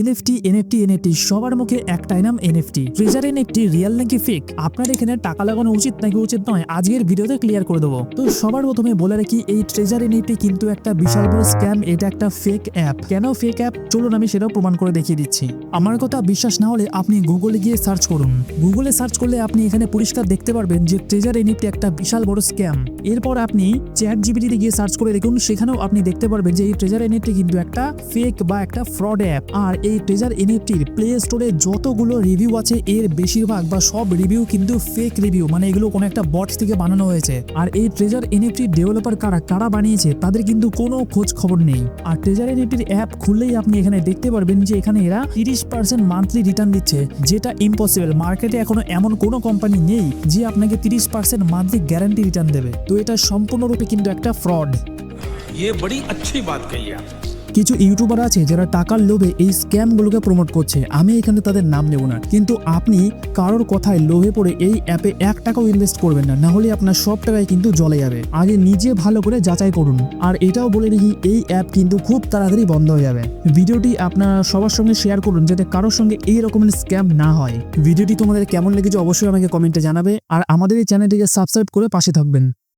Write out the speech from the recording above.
NFT NFT NFT সবার মুখে একটাই নাম এনএফটি ট্রেজার এনএফটি রিয়েল নাকি ফেক আপনার এখানে টাকা লাগানো উচিত নাকি উচিত নয়? আজকের ভিডিওতে ক্লিয়ার করে দেবো। তো সবার প্রথমে বলে রাখি, এই ট্রেজার এনএফটি কিন্তু একটা বিশাল বড় স্ক্যাম এটা একটা ফেক অ্যাপ কেন ফেক অ্যাপ চলুন আমি সেটাও প্রমাণ করে দেখিয়ে দিচ্ছি। আমার কথা বিশ্বাস না হলে আপনি গুগলে গিয়ে সার্চ করুন। গুগলে সার্চ করলে আপনি এখানে পরিষ্কার দেখতে পারবেন যে ট্রেজার এনএফটি একটা বিশাল বড় স্ক্যাম এরপর আপনি চ্যাট জিবিটিতে গিয়ে সার্চ করে দেখুন, সেখানেও আপনি দেখতে পারবেন যে এই ট্রেজার এনএফটি কিন্তু একটা ফেক বা একটা ফ্রড অ্যাপ আর এই ট্রেজার এনএফটির প্লে স্টোরে যতগুলো রিভিউ আছে এর বেশিরভাগ বা সব রিভিউ কিন্তু ফেক রিভিউ মানে এগুলো কোনো একটা বট থেকে বানানো হয়েছে আর এই ট্রেজার এনএফটি ডেভেলপার কারা কারা বানিয়েছে তাদের কিন্তু কোনো খোঁজ খবর নেই আর ট্রেজার এনএফটির অ্যাপ খুললেই আপনি এখানে দেখতে পারবেন যে এখানে এরা তিরিশ পার্সেন্ট মান্থলি রিটার্ন দিচ্ছে যেটা ইম্পসিবল মার্কেটে এখনো এমন কোনো কোম্পানি নেই যে আপনাকে তিরিশ পার্সেন্ট মান্থলি গ্যারান্টি রিটার্ন দেবে তো এটা সম্পূর্ণরূপে কিন্তু একটা ফ্রড ये बड़ी अच्छी बात कही आपने কিছু ইউটিউবার আছে যারা টাকার লোভে এই স্ক্যামগুলোকে প্রমোট করছে। আমি এখানে তাদের নাম নেব না। কিন্তু আপনি কারোর কথায় লোভে পড়ে এই অ্যাপে এক টাকাও ইনভেস্ট করবেন না। না হলে আপনার সব টাকায় কিন্তু জলে যাবে। আগে নিজে ভালো করে যাচাই করুন। আর এটাও বলে রাখি এই অ্যাপ কিন্তু খুব তাড়াতাড়ি বন্ধ হয়ে যাবে। ভিডিওটি আপনারা সবার সঙ্গে শেয়ার করুন যাতে কারোর সঙ্গে এই রকমের স্ক্যাম না হয়। ভিডিওটি তোমাদের কেমন লেগেছে অবশ্যই আমাকে কমেন্টে জানাবে। আর আমাদের এই চ্যানেলটিকে সাবস্ক্রাইব করে পাশে থাকবেন।